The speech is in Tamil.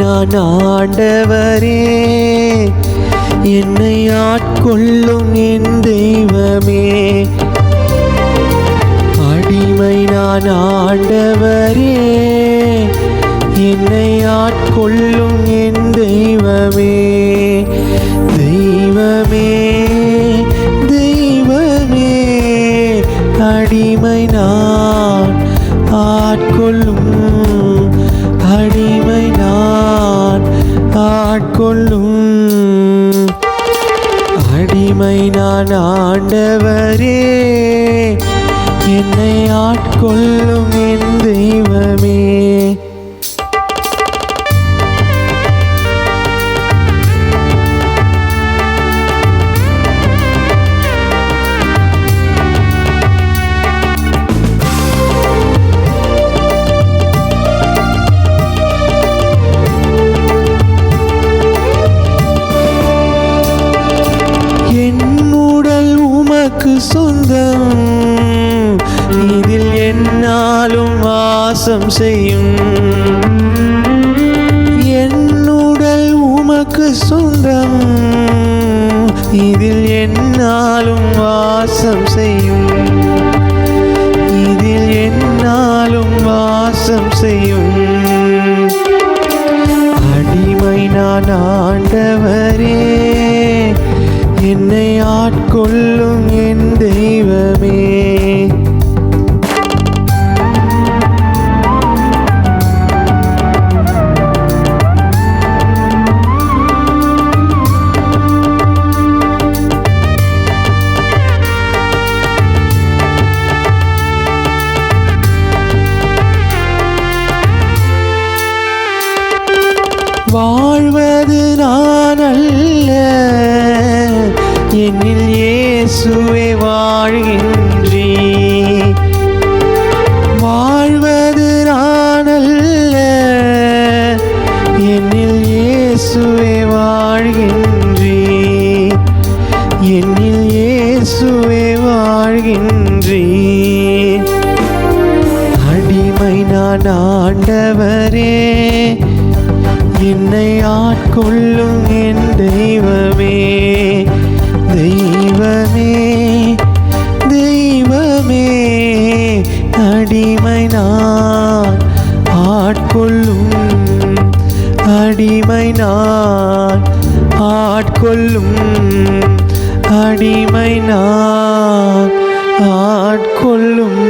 நான் ஆண்டவரே என்னை ஆட்கொள்ளும் என் தெய்வமே. அடிமை நான் ஆண்டவரே என்னை ஆட்கொள்ளும் என் தெய்வமே. தெய்வமே தெய்வமே அடிமை நான் ஆட்கொள்ளும் அடிமை நான் ஆட்கொள்ளும். அடிமை நான் ஆண்டவரே என்னை ஆட்கொள்ளும் என் தெய்வம். வாசம் செய்யும். என் உடல் உமக்கு சொந்தம். இதில் என்னாலும் வாசம் செய்யும். இதில் என்னாலும் வாசம் செய்யும். அடிமை நான் ஆண்டவரே என்னை ஆட்கொள்ளும் என் தெய்வமே. வாழ்வது நான் அல்ல என்னில் இயேசுவே வாழ்கின்றி. வாழ்வது நான் அல்ல என்னில் இயேசுவே வாழ்கின்றி. என்னில் இயேசுவே வாழ்கின்றி. அடிமை நான் ஆண்டவர். என்னை ஆட்கொள்ளும் என் தெய்வமே தெய்வமே தெய்வமே. அடிமை நான் ஆட்கொள்ளும் அடிமை நான் ஆட்கொள்ளும் அடிமை நான் ஆட்கொள்ளும்.